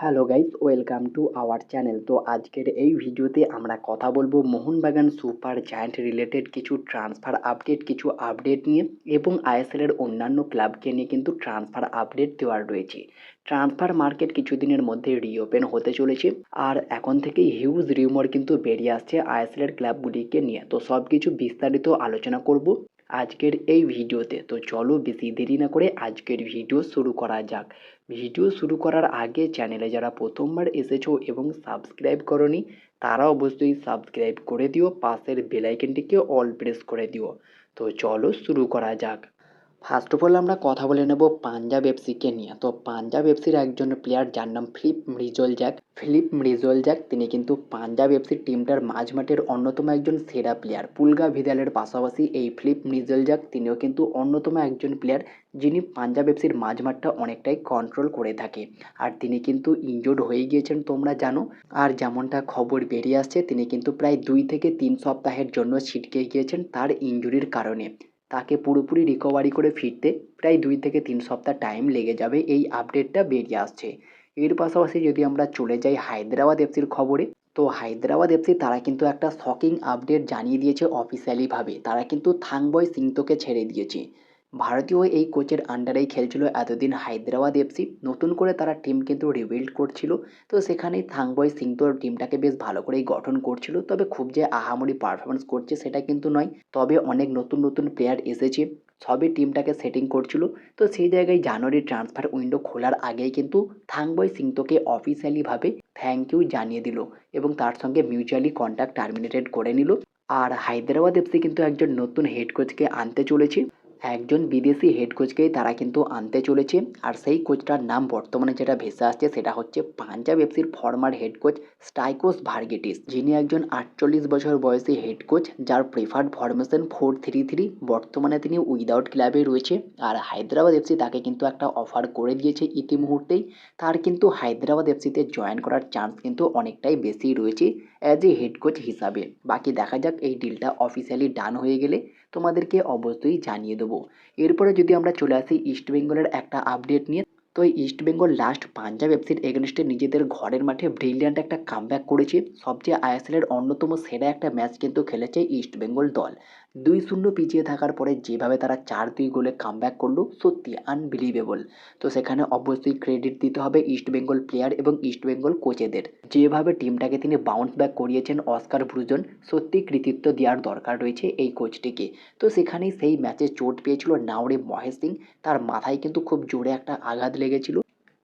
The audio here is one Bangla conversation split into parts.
Hello guys, welcome to our channel. তো আজকের এই ভিডিওতে আমরা কথা বলব মোহনবাগান সুপার জায়ান্ট রিলেটেড কিছু ট্রান্সফার আপডেট, কিছু আপডেট নিয়ে এবং আইএসএল এর অন্যান্য ক্লাবকে নিয়ে কিন্তু ট্রান্সফার আপডেট দেওয়ার রয়েছে। ট্রান্সফার মার্কেট কিছুদিনের মধ্যে রিওপেন হতে চলেছে আর এখন থেকেই হিউজ রিউমার কিন্তু বেরিয়ে আসছে আইএসএল এর ক্লাবগুলিকে নিয়ে। তো সব কিছু বিস্তারিত আলোচনা করব। আজকের এই ভিডিওতে। তো চলো বেশি দেরি না করে আজকের ভিডিও শুরু করা যাক। ভিডিও শুরু করার আগে চ্যানেলে যারা প্রথমবার এসেছ এবং সাবস্ক্রাইব করনি, তারা অবশ্যই সাবস্ক্রাইব করে দিও, পাশের বেলাইকেনটিকে অল প্রেস করে দিও। তো চলো শুরু করা যাক। ফার্স্ট অফ অল আমরা কথা বলে নেব পাঞ্জাব এফসিকে নিয়ে। তো পাঞ্জাব এফসির একজন প্লেয়ার যার নাম Filip Mrzljak Filip Mrzljak তিনি কিন্তু পাঞ্জাব এফসির টিমটার মাঝমাঠের অন্যতম একজন সেরা প্লেয়ার পুলগা ভিদালের পাশাপাশি এই ফিলিপ মৃজল জ্যাক তিনিও কিন্তু অন্যতম একজন প্লেয়ার যিনি পাঞ্জাব এফসির মাঝমাঠটা অনেকটাই কন্ট্রোল করে থাকে। আর তিনি কিন্তু ইনজোর্ড হয়ে গিয়েছেন, তোমরা জানো। আর যেমনটা খবর বেরিয়ে আসছে, তিনি কিন্তু প্রায় দুই থেকে তিন সপ্তাহের জন্য ছিটকে গিয়েছেন তার ইনজুরির কারণে। তাকে পুরোপুরি রিকভারি করে ফিরতে প্রায় দুই থেকে তিন সপ্তাহ টাইম লেগে যাবে, এই আপডেটটা বেরিয়ে আসছে। এর পাশাপাশি যদি আমরা চলে যাই হায়দ্রাবাদ এফসির খবরে, তো হায়দ্রাবাদ এফসি তারা কিন্তু একটা শকিং আপডেট জানিয়ে দিয়েছে অফিসিয়ালিভাবে তারা কিন্তু থাংবয় সিংতোকে ছেড়ে দিয়েছে। ভারতীয় এই কোচের আন্ডারেই খেলছিল এতদিন হায়দ্রাবাদ এফসি নতুন করে তারা টিম কিন্তু রিবিল্ড করছিল। তো সেখানেই থাংবয় সিং তোর টিমটাকে বেশ ভালো করেই গঠন করছিল। তবে খুব যে আহামরি পারফরমেন্স করছে সেটা কিন্তু নয়। তবে অনেক নতুন নতুন প্লেয়ার এসেছে। সবই টিমটাকে সেটিং করছিল। তো সেই জায়গায় জানুয়ারি ট্রান্সফার উইন্ডো খোলার আগেই কিন্তু থাংবয় সিংতোকে অফিসিয়ালিভাবে থ্যাংক ইউ জানিয়ে দিল এবং তার সঙ্গে মিউচুয়ালি কন্ট্যাক্ট টার্মিনেটেড করে নিল। আর হায়দ্রাবাদ এফসি কিন্তু একজন নতুন হেড কোচকে আনতে চলেছে। একজন বিদেশি হেড কোচকেই তারা কিন্তু আনতে চলেছে। আর সেই কোচটার নাম বর্তমানে যেটা ভেসে আসছে সেটা হচ্ছে পাঞ্জাব এফসির former head coach Staikos Vergetis. যিনি একজন আটচল্লিশ বছর বয়সী হেড কোচ যার preferred formation four three three বর্তমানে তিনি উইদাউট ক্লাবে রয়েছে। আর হায়দ্রাবাদ এফসি তাকে কিন্তু একটা অফার করে দিয়েছে ইতিমুহূর্তেই। তার কিন্তু হায়দ্রাবাদ এফসিতে জয়েন করার চান্স কিন্তু অনেকটাই বেশি রয়েছে অ্যাজ এ হেড কোচ হিসাবে। বাকি দেখা যাক এই ডিলটা অফিসিয়ালি ডান হয়ে গেলে। তোমাদেরকে অবশ্যই জানিয়ে দেবো। এরপরে যদি আমরা চলে আসি ইস্ট বেঙ্গলের একটা আপডেট নিয়ে, তো ইস্ট বেঙ্গল লাস্ট পাঞ্জাব এফসির এগেনস্টে নিজেদের ঘরের মাঠে ব্রিলিয়ান্ট একটা কামব্যাক করেছে। সবচেয়ে আইএসএলের অন্যতম সেরা একটা ম্যাচ কিন্তু খেলেছে ইস্ট বেঙ্গল দল। দুই শূন্য পিছিয়ে থাকার পরে যেভাবে তারা চার দুই গোলে কামব্যাক করল, সত্যি আনবিলিভেবল তো সেখানে অবশ্যই ক্রেডিট দিতে হবে ইস্ট বেঙ্গল প্লেয়ার এবং ইস্ট বেঙ্গল কোচেদের যেভাবে টিমটাকে তিনি বাউন্স ব্যাক করিয়েছেন অস্কার ব্রুজন সত্যি কৃতিত্ব দেওয়ার দরকার রয়েছে এই কোচটিকে তো সেখানেই সেই ম্যাচে চোট পেয়েছিল নাওরে মহেশ সিং। তার মাথায় কিন্তু খুব জোরে একটা আঘাত লেগেছিল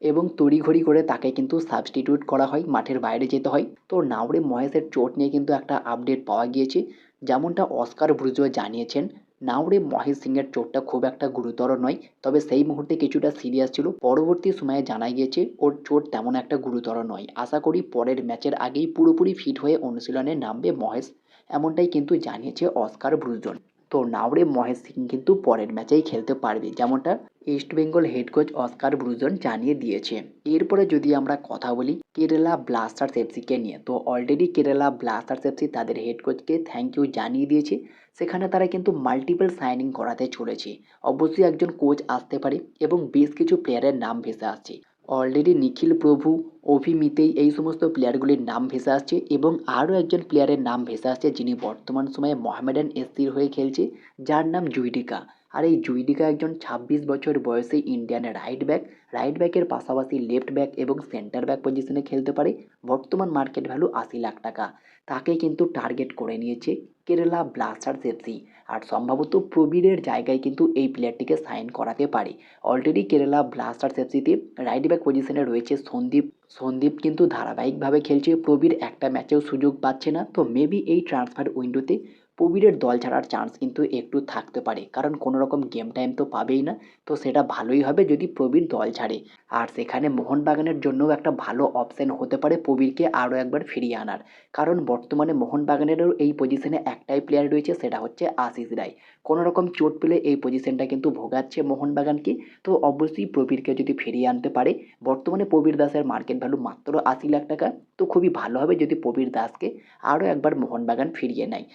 এবং তড়িঘড়ি করে তাকে কিন্তু সাবস্টিটিউট করা হয়, মাঠের বাইরে যেতে হয়। তো নাওরে মহেশের চোট নিয়ে কিন্তু একটা আপডেট পাওয়া গিয়েছে। যেমনটা অস্কার ব্রুজো জানিয়েছেন, নাওরে মহেশ সিংয়ের চোটটা খুব একটা গুরুতর নয়, তবে সেই মুহূর্তে কিছুটা সিরিয়াস ছিল। পরবর্তী সময়ে জানা গিয়েছে, ওর চোট তেমন একটা গুরুতর নয়। আশা করি পরের ম্যাচের আগেই পুরোপুরি ফিট হয়ে অনুশীলনে নামবে মহেশ, এমনটাই কিন্তু জানিয়েছে অস্কার ব্রুজন তো নাওরে মহেশ সিং কিন্তু পরের ম্যাচেই খেলতে পারবে, যেমনটা East Bengal head coach Oscar Bruzon জানিয়ে দিয়েছে। এরপরে যদি আমরা কথা বলি কেরালা ব্লাস্টার্স এফসিকে নিয়ে, তো অলরেডি কেরালা ব্লাস্টার্স এফসি তাদের হেড কোচকে থ্যাংক ইউ জানিয়ে দিয়েছে। সেখানে তারা কিন্তু মাল্টিপল সাইনিং করাতে চলেছে। অবশ্যই একজন কোচ আসতে পারে এবং বেশ কিছু প্লেয়ারের নাম ভেসে আসছে। অলরেডি নিখিল প্রভু অভিমিতেই এই সমস্ত প্লেয়ারগুলির নাম ভেসে আসছে এবং আরও একজন প্লেয়ারের নাম ভেসে আসছে যিনি বর্তমান সময়ে মহামেডান এসসির হয়ে খেলছে, যার নাম জুইডিকা। আর এই জুইডিকা একজন ছাব্বিশ বছর বয়সে ইন্ডিয়ান রাইট ব্যাক রাইট ব্যাকের পাশাপাশি লেফট ব্যাক এবং সেন্টার ব্যাক পজিশনে খেলতে পারে। বর্তমান মার্কেট ভ্যালু আশি লাখ টাকা। তাকে কিন্তু টার্গেট করে নিয়েছে কেরালা ব্লাস্টার্স এফসি আর সম্ভবত প্রবীরের জায়গায় কিন্তু এই প্লেয়ারটিকে সাইন করাতে পারে। অলরেডি কেরালা ব্লাস্টার্স এফসিতে রাইট ব্যাক পজিশনে রয়েছে সন্দীপ। সন্দীপ কিন্তু ধারাবাহিকভাবে খেলছে। প্রবীর একটা ম্যাচেও সুযোগ পাচ্ছে না। তো মেবি এই ট্রান্সফার উইন্ডোতে প্রবীরের দল ছাড়ার চান্স কিন্তু একটু থাকতে পারে। কারণ কোনো রকম গেম টাইম তো পাবেই না। তো সেটা ভালোই হবে যদি প্রবীর দল ছাড়ে। আর সেখানে মোহনবাগানের জন্যও একটা ভালো অপশান হতে পারে প্রবীরকে আরও একবার ফিরিয়ে আনার। কারণ বর্তমানে মোহনবাগানেরও এই পজিশনে একটাই প্লেয়ার রয়েছে, সেটা হচ্ছে আশিস রায়। কোনো রকম চোট পেলে এই পজিশনটা কিন্তু ভোগাচ্ছে মোহনবাগানকে। তো অবশ্যই প্রবীরকে যদি ফিরিয়ে আনতে পারে, বর্তমানে প্রবীর দাসের মার্কেট ভ্যালু মাত্র আশি লাখ টাকা। তো খুবই ভালো হবে যদি প্রবীর দাসকে আরও একবার মোহনবাগান ফিরিয়ে নেয়।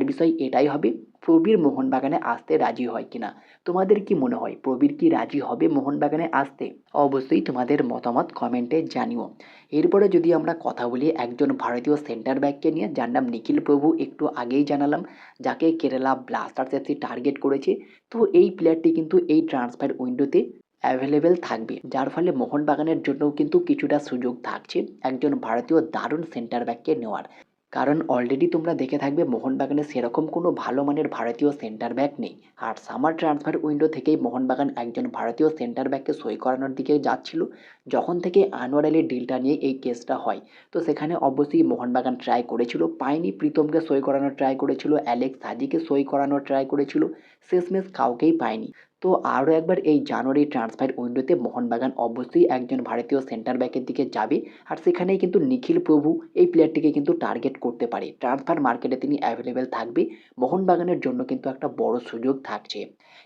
দেখার বিষয় এটাই হবে, প্রবীর মোহনবাগানে আসতে রাজি হয় কিনা? তোমাদের কি মনে হয়, প্রবীর কি রাজি হবে মোহনবাগানে আসতে? অবশ্যই তোমাদের মতামত কমেন্টে জানিও। এরপরে যদি আমরা কথা বলি একজন ভারতীয় সেন্টার ব্যাককে নিয়ে, যার নাম নিখিল প্রভু, একটু আগেই জানালাম, যাকে কেরালা ব্লাস্টার্স এফসি টার্গেট করেছে, তো এই প্লেয়ারটি কিন্তু এই ট্রান্সফার উইন্ডোতে অ্যাভেলেবেল থাকবে। যার ফলে মোহনবাগানের জন্যও কিন্তু কিছুটা সুযোগ থাকছে একজন ভারতীয় দারুণ সেন্টার ব্যাককে নেওয়ার। কারণ অলরেডি তোমরা দেখে থাকবে মোহনবাগানে সেরকম কোনো ভালো মানের ভারতীয় সেন্টার ব্যাক নেই। আর সামার ট্রান্সফার উইন্ডো থেকেই মোহনবাগান একজন ভারতীয় সেন্টার ব্যাককে সই করানোর দিকে যাচ্ছিল, যখন থেকে আনোয়ার আলীর ডিলটা নিয়ে এই কেসটা হয়। তো সেখানে অবশ্যই মোহনবাগান ট্রাই করেছিল, পায়নি প্রীতমকে সই করানোর ট্রাই করেছিল অ্যালেক্স হাজিকে সই করানোর ট্রাই করেছিল, শেষমেশ কাউকেই পায়নি। তো আরও একবার এই জানুয়ারি ট্রান্সফার উইন্ডোতে মোহনবাগান অবশ্যই একজন ভারতীয় সেন্টার ব্যাকের দিকে যাবে। আর সেখানেই কিন্তু নিখিল প্রভু এই প্লেয়ারটিকে কিন্তু টার্গেট করতে পারে। ট্রান্সফার মার্কেটে তিনি অ্যাভেলেবেল থাকবে। মোহনবাগানের জন্য কিন্তু একটা বড় সুযোগ থাকছে।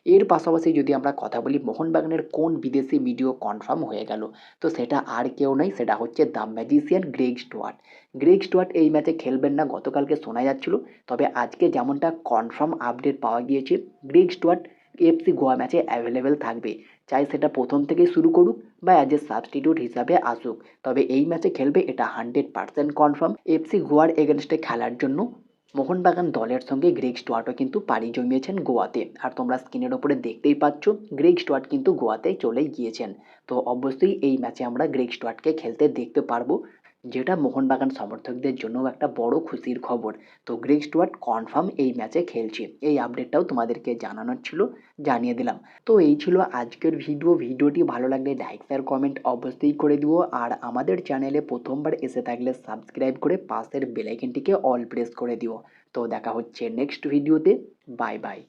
এর পাশাপাশি যদি আমরা কথা বলি, মোহনবাগানের কোন বিদেশি ভিডিও কনফার্ম হয়ে গেল? তো সেটা আর কেউ নয়, সেটা হচ্ছে the magician Greg Stewart Greg Stewart এই ম্যাচে খেলবেন না, গতকালকে শোনা যাচ্ছিল। তবে আজকে যেমনটা কনফার্ম আপডেট পাওয়া গিয়েছে গ্রেগ স্টুয়ার্ট এফসি গোয়া ম্যাচে অ্যাভেলেবেল থাকবে। চাই সেটা প্রথম থেকেই শুরু করুক বা অ্যাজ এ সাবস্টিটিউট হিসাবে আসুক। তবে এই ম্যাচে খেলবে এটা হান্ড্রেড পার্সেন্ট কনফার্ম এফসি গোয়ার এগেনস্টে খেলার জন্য মোহনবাগান দলের সঙ্গে গ্রেগ স্টুয়ার্টও কিন্তু পাড়ি জমিয়েছেন গোয়াতে। আর তোমরা স্ক্রিনের ওপরে দেখতেই পাচ্ছ গ্রেগ স্টুয়ার্ট কিন্তু গোয়াতে চলে গিয়েছেন। তো অবশ্যই এই ম্যাচে আমরা গ্রেগ স্টুয়ার্টকে খেলতে দেখতে পারব। যেটা মোহনবাগান সমর্থকদের জন্য একটা বড় খুশির খবর। তো গ্রেগ স্টুয়ার্ট কনফার্ম এই ম্যাচে খেলছে। এই আপডেটটাও তোমাদেরকে জানানোর ছিল, জানিয়ে দিলাম। তো এই ছিল আজকের ভিডিও ভিডিওটি ভালো লাগলে লাইক শেয়ার কমেন্ট অবশ্যই করে দিও। আর আমাদের চ্যানেলে প্রথমবার এসে থাকলে সাবস্ক্রাইব করে পাশের বেলাইকেনটিকে অল প্রেস করে দিও। তো দেখা হচ্ছে নেক্সট ভিডিওতে বাই বাই